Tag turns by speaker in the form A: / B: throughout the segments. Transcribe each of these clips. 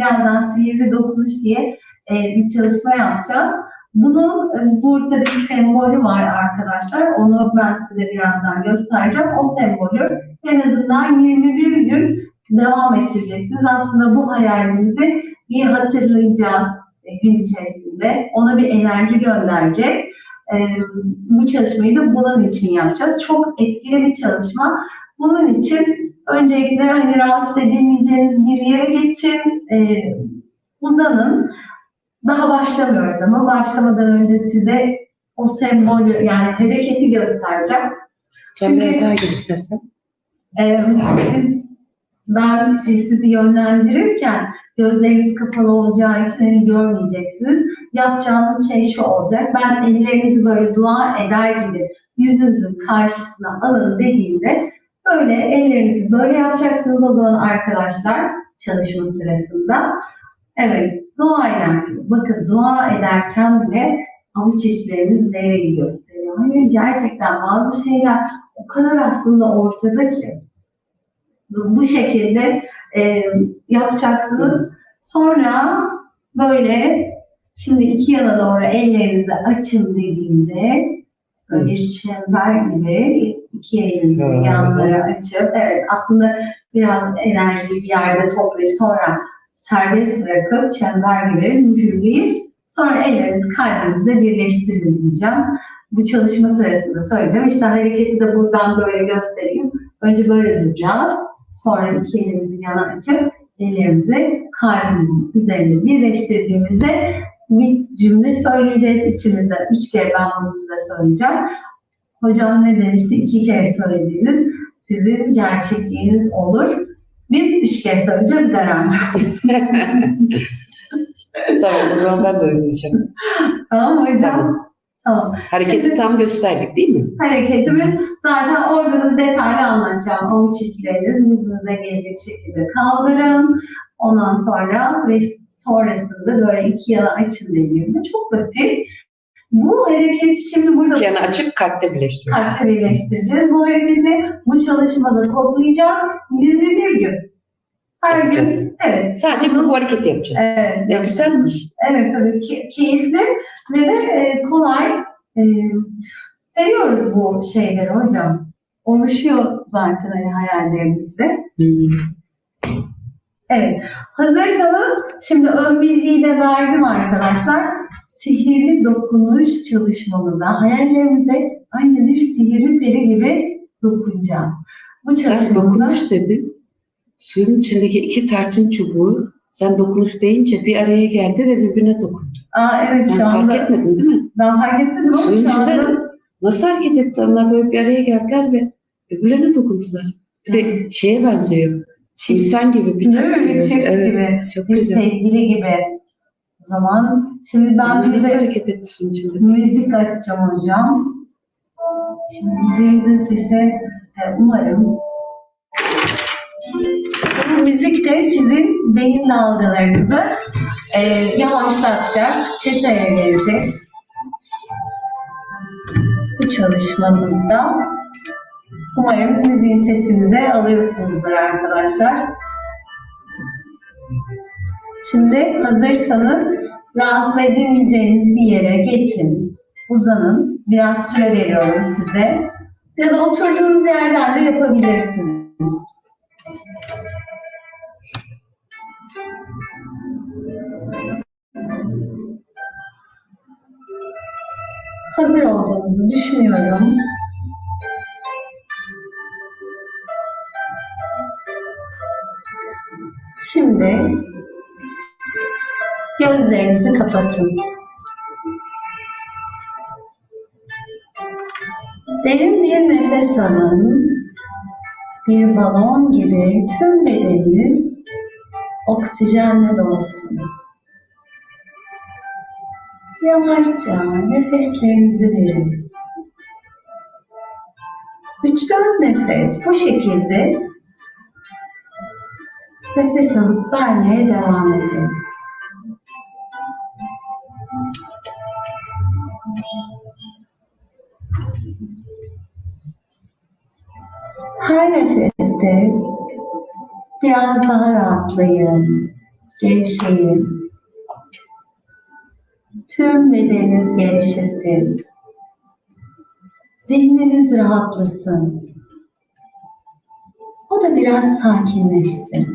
A: birazdan sihirli dokunuş diye e, bir çalışma yapacağız. Bunun e, burada bir sembolü var arkadaşlar. Onu ben size birazdan göstereceğim. O sembolü en azından 21 gün devam ettireceksiniz. Aslında bu hayalimizi bir hatırlayacağız e, gün içerisinde. Ona bir enerji göndereceğiz. E, bu çalışmayı da bunun için yapacağız. Çok etkili bir çalışma. Bunun için öncelikle hani rahatsız edemeyeceğiniz bir yere geçin, e, uzanın. Daha başlamıyoruz ama başlamadan önce size o sembolü yani hareketi göstereceğim. Çünkü-
B: biraz daha gel istersen.
A: Ee, siz, ben sizi yönlendirirken gözleriniz kapalı olacağı için beni görmeyeceksiniz. Yapacağınız şey şu olacak. Ben ellerinizi böyle dua eder gibi yüzünüzün karşısına alın dediğimde böyle ellerinizi böyle yapacaksınız o zaman arkadaşlar çalışma sırasında. Evet, dua eder gibi. Bakın dua ederken bile avuç içlerimiz nereyi gösteriyor. Hani gerçekten bazı şeyler o kadar aslında ortada ki bu şekilde e, yapacaksınız. Sonra böyle şimdi iki yana doğru ellerinizi açın dediğimde böyle bir çember gibi iki elinizi
B: Ha.
A: yanlara açıp evet aslında biraz enerjiyi bir yerde toplayıp sonra serbest bırakıp çember gibi mühürleyip sonra ellerinizi kalbinizle birleştirin diyeceğim bu çalışma sırasında söyleyeceğim. İşte hareketi de buradan böyle göstereyim. Önce böyle duracağız. Sonra iki elimizi yana açıp ellerimizi kalbimizin üzerine birleştirdiğimizde bir cümle söyleyeceğiz içimizden. Üç kere ben bunu size söyleyeceğim. Hocam ne demişti? İki kere söylediğiniz sizin gerçekliğiniz olur. Biz üç kere söyleyeceğiz garanti.
B: tamam o zaman ben de öyle diyeceğim.
A: tamam hocam?
B: Tamam.
A: Tamam.
B: Hareketi
A: Şimdi-
B: tam gösterdik değil mi?
A: hareketimiz zaten orada da detaylı anlatacağım. Avuç içleriniz yüzünüze gelecek şekilde kaldırın. Ondan sonra ve sonrasında böyle iki yana açın dediğimde çok basit. Bu hareketi şimdi burada
B: İki yana açıp kalpte birleştiriyoruz.
A: kalpte birleştireceğiz. Bu hareketi bu çalışmada kodlayacağız. 21 gün. Her
B: Yapacağız.
A: gün evet.
B: Sadece bu hareketi yapacağız.
A: Evet,
B: Ne güzelmiş.
A: Evet tabii ki keyifli ve de e, kolay. E, seviyoruz bu şeyleri hocam. Oluşuyor zaten hani hayallerimizde.
B: Hmm.
A: Evet. Hazırsanız şimdi ön bilgiyi de verdim arkadaşlar. Sihirli dokunuş çalışmamıza, hayallerimize aynı bir sihirli peri gibi dokunacağız. Bu
B: Sen
A: çalışmamıza
B: dokunuş dedin. Suyun içindeki iki tarçın çubuğu sen dokunuş deyince bir araya geldi ve birbirine dokundu.
A: Aa, evet
B: Sen
A: şu anda
B: fark etmedin değil mi?
A: ben fark etmedim ama
B: Suyun
A: şu anda
B: nasıl hareket etti? Onlar böyle bir araya geldiler ve birbirlerine dokundular. Bir de şeye benziyor. İnsan gibi bir çift gibi.
A: çift
B: Evet,
A: gibi.
B: Çok
A: bir
B: güzel.
A: sevgili gibi. Zaman şimdi ben
B: Onlar
A: bir de
B: hareket suyun içinde?
A: müzik açacağım hocam. Şimdi müziğimizin sesi de umarım bu müzik de sizin beyin dalgalarınızı e, yavaşlatacak, sese verecek. Bu çalışmamızda umarım müziğin sesini de alıyorsunuzdur arkadaşlar. Şimdi hazırsanız rahatsız edemeyeceğiniz bir yere geçin, uzanın. Biraz süre veriyorum size. Ya da oturduğunuz yerden de yapabilirsiniz. Hazır olduğunuzu düşünüyorum. Şimdi gözlerinizi kapatın. Derin bir nefes alın. Bir balon gibi tüm bedeniniz oksijenle dolsun. Yavaşça nefeslerinizi verin. Üç dört nefes bu şekilde nefes alıp vermeye devam edin. Her nefeste biraz daha rahatlayın. Gevşeyin. Tüm bedeniniz gevşesin. Zihniniz rahatlasın. O da biraz sakinleşsin.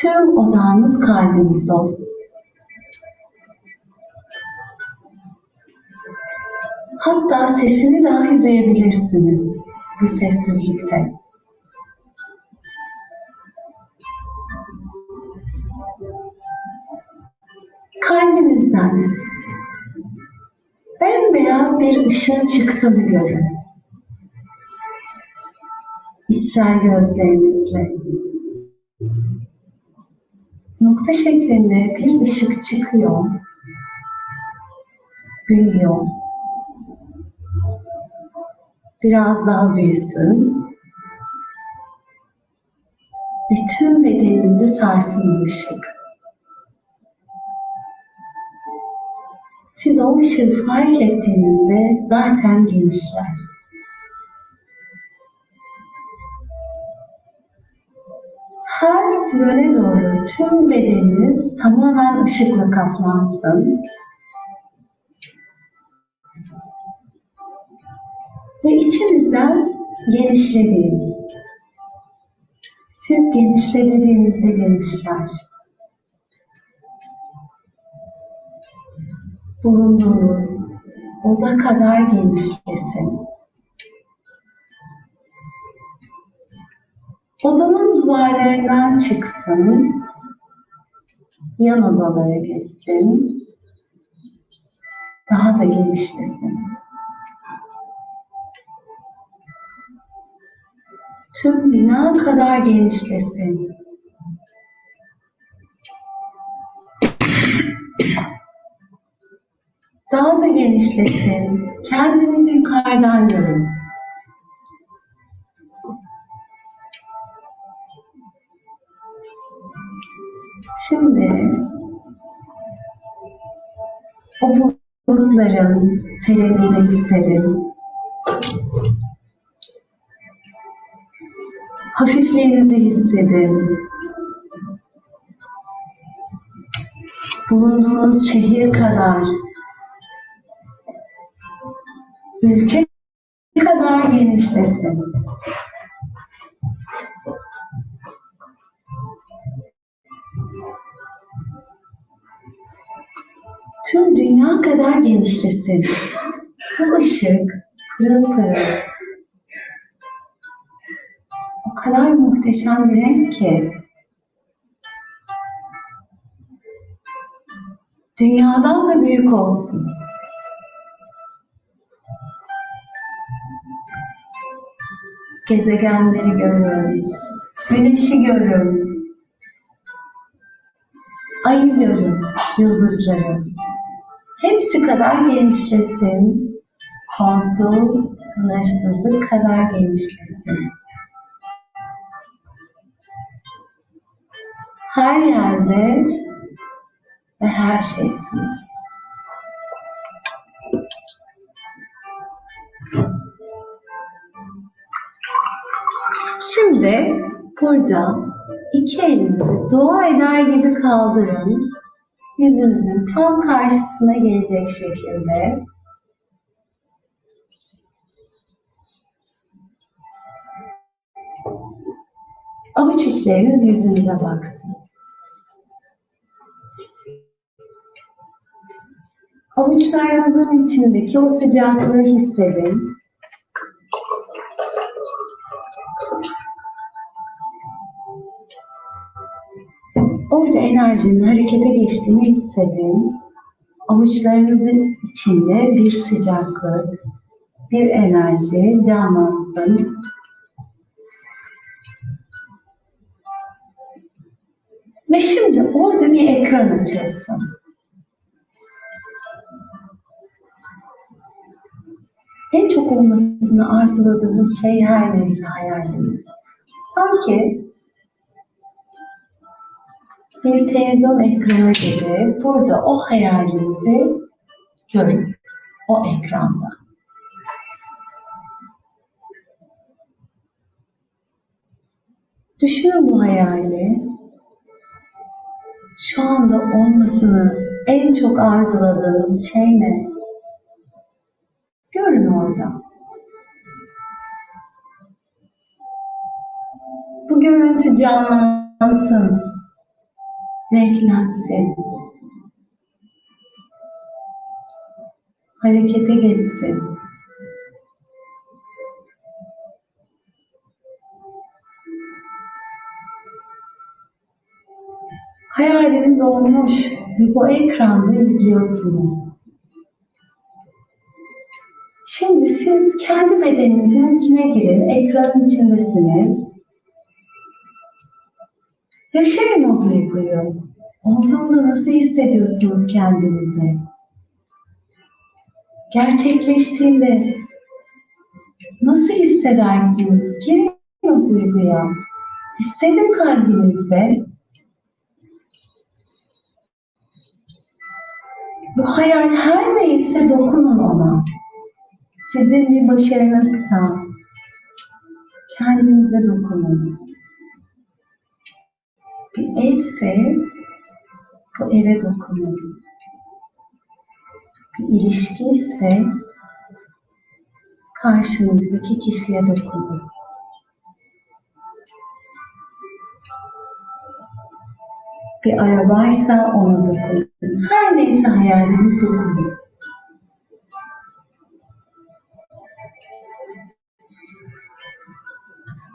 A: Tüm odağınız kalbinizde olsun. Hatta sesini dahi duyabilirsiniz bu sessizlikte. Kalbinizden bembeyaz bir ışığın çıktığını görün. İçsel gözlerinizle. Nokta şeklinde bir ışık çıkıyor. Büyüyor. Biraz daha büyüsün. Ve tüm bedeninizi sarsın ışık. Siz o ışığı fark ettiğinizde zaten genişler. Yöne doğru tüm bedeniniz tamamen ışıkla kaplansın. Ve içinizden genişleyin. Siz genişle dediğinizde genişler. Bulunduğunuz oda kadar genişlesin. Odanın duvarlarından çıksın. Yan odalara geçsin. Daha da genişlesin. Tüm bina kadar genişlesin. Daha da genişlesin. Kendinizi yukarıdan görün. Şimdi o bulutların serinliğini hissedin. Hafifliğinizi hissedin. Bulunduğunuz şehir kadar, ülke kadar genişlesin. Tüm dünya kadar genişlesin. Bu ışık pırıl. O kadar muhteşem bir renk ki. Dünyadan da büyük olsun. Gezegenleri görün. Güneşi görün. Ayı görün. Yıldızları. Hepsi kadar genişlesin. Sonsuz, sınırsızlık kadar genişlesin. Her yerde ve her şeysiniz. Şimdi burada iki elinizi dua eder gibi kaldırın. Yüzünüzün tam karşısına gelecek şekilde. Avuç içleriniz yüzünüze baksın. Avuçlarınızın içindeki o sıcaklığı hissedin. Orada enerjinin harekete geçtiğini hissedin. Avuçlarınızın içinde bir sıcaklık, bir enerji canlansın. Ve şimdi orada bir ekran açılsın. En çok olmasını arzuladığınız şey her neyse hayaliniz. Sanki bir televizyon ekranı gibi burada o hayalinizi görün. O ekranda. Düşünün bu hayali. Şu anda olmasını en çok arzuladığınız şey ne? Görün orada. Bu görüntü canlansın, renklensin, harekete geçsin. Hayaliniz olmuş ve bu ekranda izliyorsunuz. Şimdi siz kendi bedeninizin içine girin, ekranın içindesiniz. Yaşayın o duyguyu. Olduğunda nasıl hissediyorsunuz kendinizi? Gerçekleştiğinde nasıl hissedersiniz? Girin o duyguya. Hissedin kalbinizde. Bu hayal her neyse dokunun ona. Sizin bir başarınızsa kendinize dokunun. Evse bu eve dokunun. Bir ilişki ise karşınızdaki kişiye dokunun. Bir arabaysa ona dokunun. Her neyse hayaliniz dokunun.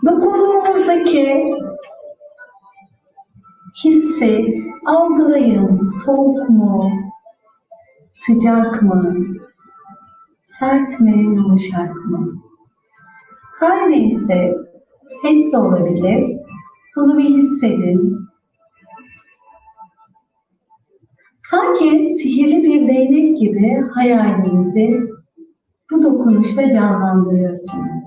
A: Dokunduğunuzdaki hissi algılayın. Soğuk mu? Sıcak mı? Sert mi? Yumuşak mı? Her neyse hepsi olabilir. Bunu bir hissedin. Sanki sihirli bir değnek gibi hayalinizi bu dokunuşla canlandırıyorsunuz.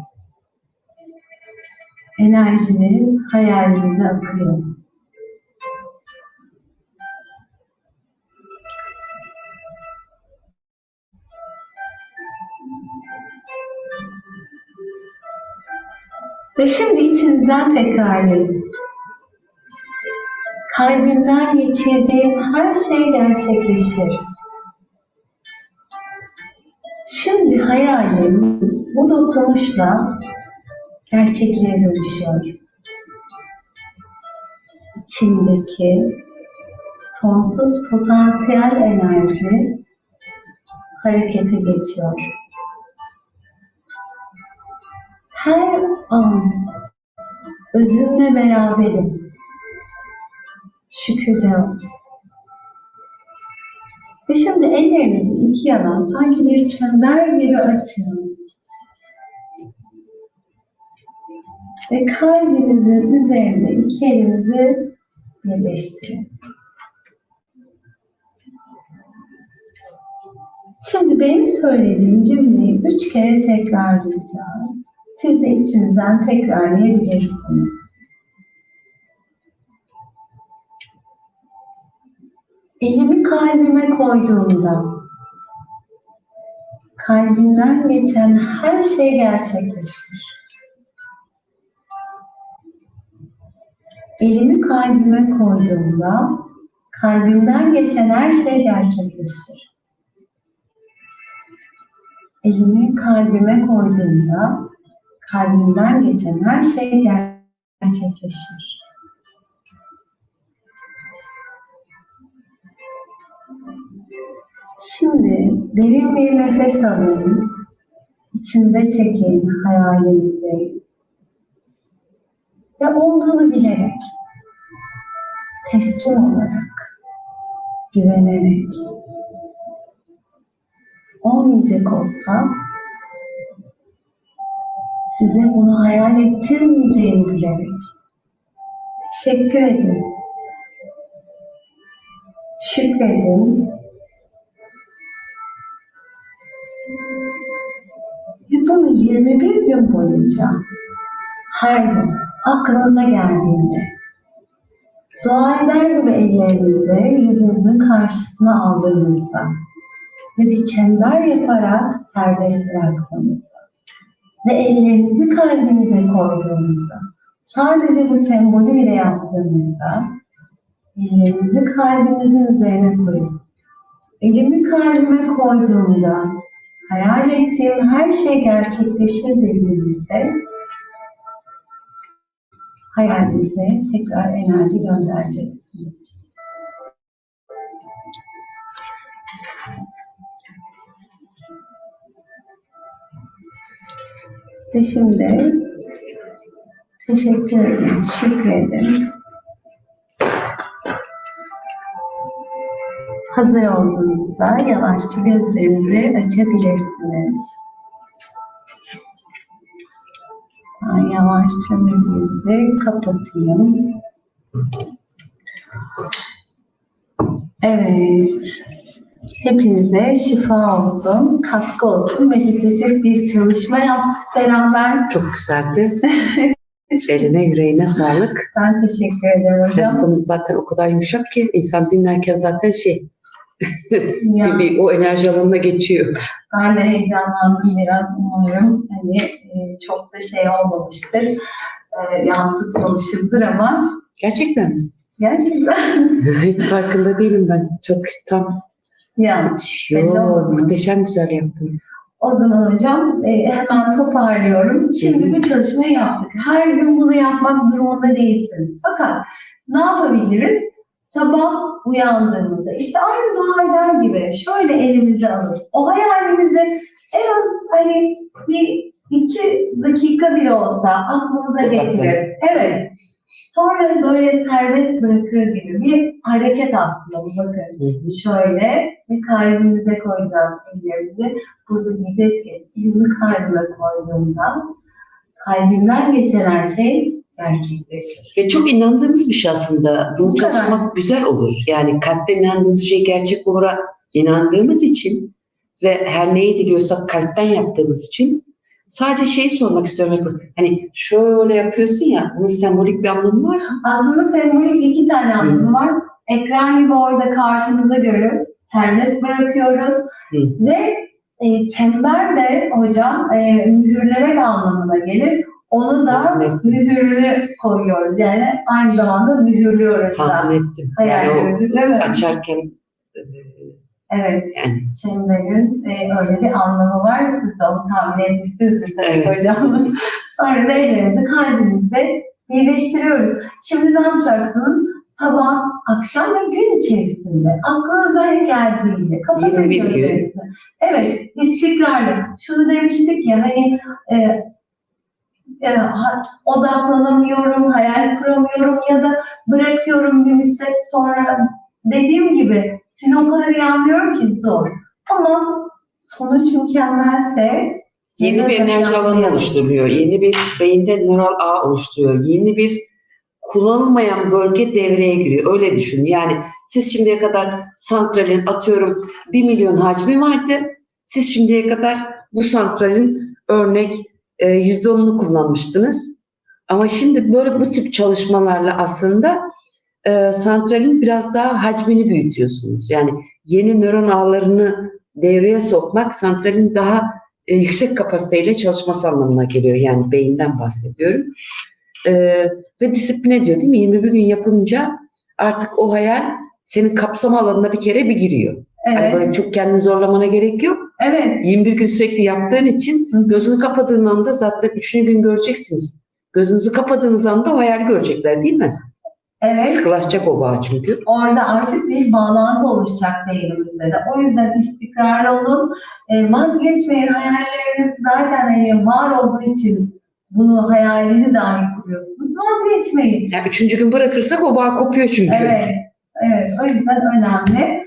A: Enerjiniz hayalinize akıyor. Ve şimdi içinizden tekrarlayın. Kalbimden geçirdiğim her şey gerçekleşir. Şimdi hayalim bu dokunuşla gerçekliğe dönüşüyor. İçimdeki sonsuz potansiyel enerji harekete geçiyor. Her an özümle beraberim. Şükürler. Ve şimdi ellerinizi iki yana sanki bir çember gibi açın. Ve kalbinizin üzerinde iki elinizi birleştirin. Şimdi benim söylediğim cümleyi üç kere tekrarlayacağız. Siz de içinizden tekrarlayabilirsiniz. Elimi kalbime koyduğumda kalbimden geçen her şey gerçekleşir. Elimi kalbime koyduğumda kalbimden geçen her şey gerçekleşir. Elimi kalbime koyduğumda kalbimden geçen her şey gerçekleşir. Şimdi derin bir nefes alın. İçinize çekin hayalinizi. Ve olduğunu bilerek, teslim olarak, güvenerek, olmayacak olsa size bunu hayal ettirmeyeceğini bilerek teşekkür edin. Şükredin. Ve bunu 21 gün boyunca her gün aklınıza geldiğinde Dua eder gibi ellerimizi yüzümüzün karşısına aldığımızda ve bir çember yaparak serbest bıraktığımızda ve ellerinizi kalbinize koyduğumuzda sadece bu sembolü bile yaptığımızda ellerinizi kalbinizin üzerine koyun. Elimi kalbime koyduğumda hayal ettiğim her şey gerçekleşir dediğimizde hayalinize tekrar enerji göndereceksiniz. Ve şimdi teşekkür edin, şükredin. Hazır olduğunuzda yavaşça gözlerinizi açabilirsiniz. Ben yavaşça gözlerinizi kapatayım. Evet. Hepinize şifa olsun, katkı olsun. Meditatif bir çalışma yaptık beraber.
B: Çok güzeldi. Eline yüreğine sağlık.
A: Ben teşekkür ederim
B: Ses tonu zaten o kadar yumuşak ki insan dinlerken zaten şey
A: Ya,
B: bir, bir o enerji alanına geçiyor.
A: ben de heyecanlandım biraz umarım. Hani e, çok da şey olmamıştır. E, yansıtmamışımdır ama
B: Gerçekten
A: gerçekten
B: Hiç farkında değilim ben. Çok tam
A: ya.
B: hiç
A: Belli
B: yo,
A: olmaz.
B: muhteşem güzel yaptım.
A: O zaman hocam e, hemen toparlıyorum. Şimdi bu çalışmayı yaptık. Her gün bunu yapmak durumunda değilsiniz. Fakat ne yapabiliriz? Sabah uyandığımızda işte aynı dua eder gibi şöyle elimizi alır. O hayalimizi en az hani bir iki dakika bile olsa aklımıza getirir. Evet. Sonra böyle serbest bırakır gibi bir hareket aslında bu bakın. Şöyle ve kalbimize koyacağız ellerimizi. Burada diyeceğiz ki elimi kalbime koyduğumda kalbimden geçen her şey gerçekleşir.
B: Ve çok inandığımız bir şey aslında. Bunu
A: Bu kadar.
B: çalışmak güzel olur. Yani kalpten inandığımız şey gerçek olura inandığımız için ve her neyi diliyorsak kalpten yaptığımız için sadece şeyi sormak istiyorum. Hani şöyle yapıyorsun ya bunun sembolik bir anlamı var?
A: Aslında sembolik iki tane anlamı var. Ekran gibi orada karşımıza görüp serbest bırakıyoruz.
B: Hı.
A: Ve e, çember de hocam e, mühürlemek anlamına gelir. Onu da
B: ettim.
A: mühürünü koyuyoruz. Yani aynı zamanda mühürlüyoruz da.
B: Tahmin ettim. Yani
A: Hayalimizi değil mi?
B: açarken e,
A: Evet.
B: yani
A: Çemberin e, öyle bir anlamı var. Siz de onu tahmin etmişsinizdir tabii
B: Evet.
A: hocam. Sonra da ellerinizi kalbinizde birleştiriyoruz. Şimdi ne yapacaksınız? Sabah, akşam ve gün içerisinde aklınıza ne geldiğinde kapatın
B: 21 gün.
A: gözlerinizi. Evet, istikrarlı. Şunu demiştik ya hani e, e, odaklanamıyorum, hayal kuramıyorum ya da bırakıyorum bir müddet sonra dediğim gibi sizi o kadar iyi anlıyorum ki zor. Ama sonuç mükemmelse
B: yeni bir enerji alanı oluşturuyor. Yeni bir beyinde nöral ağ oluşturuyor. Yeni bir kullanılmayan bölge devreye giriyor. Öyle düşün. Yani siz şimdiye kadar santralin atıyorum 1 milyon hacmi vardı. Siz şimdiye kadar bu santralin örnek e, %10'unu kullanmıştınız. Ama şimdi böyle bu tip çalışmalarla aslında e, santralin biraz daha hacmini büyütüyorsunuz. Yani yeni nöron ağlarını devreye sokmak santralin daha e, yüksek kapasiteyle çalışması anlamına geliyor. Yani beyinden bahsediyorum. E, ve disiplin ediyor değil mi? 21 gün yapınca artık o hayal senin kapsama alanına bir kere bir giriyor. Hani
A: Evet,
B: böyle çok kendini zorlamana gerek yok.
A: evet,
B: 21 gün sürekli yaptığın için gözünü kapadığın anda zaten üçüncü gün göreceksiniz. Gözünüzü kapadığınız anda o hayali görecekler değil mi?
A: evet.
B: Sıkılaşacak o bağ çünkü.
A: Orada artık bir bağlantı oluşacak beynimizde de. O yüzden istikrarlı olun. E, vazgeçmeyin. Hayalleriniz zaten hani var olduğu için bunu hayalini dahi kuruyorsunuz. Vazgeçmeyin.
B: Yani üçüncü gün bırakırsak o bağ kopuyor çünkü.
A: Evet. Evet. O yüzden önemli.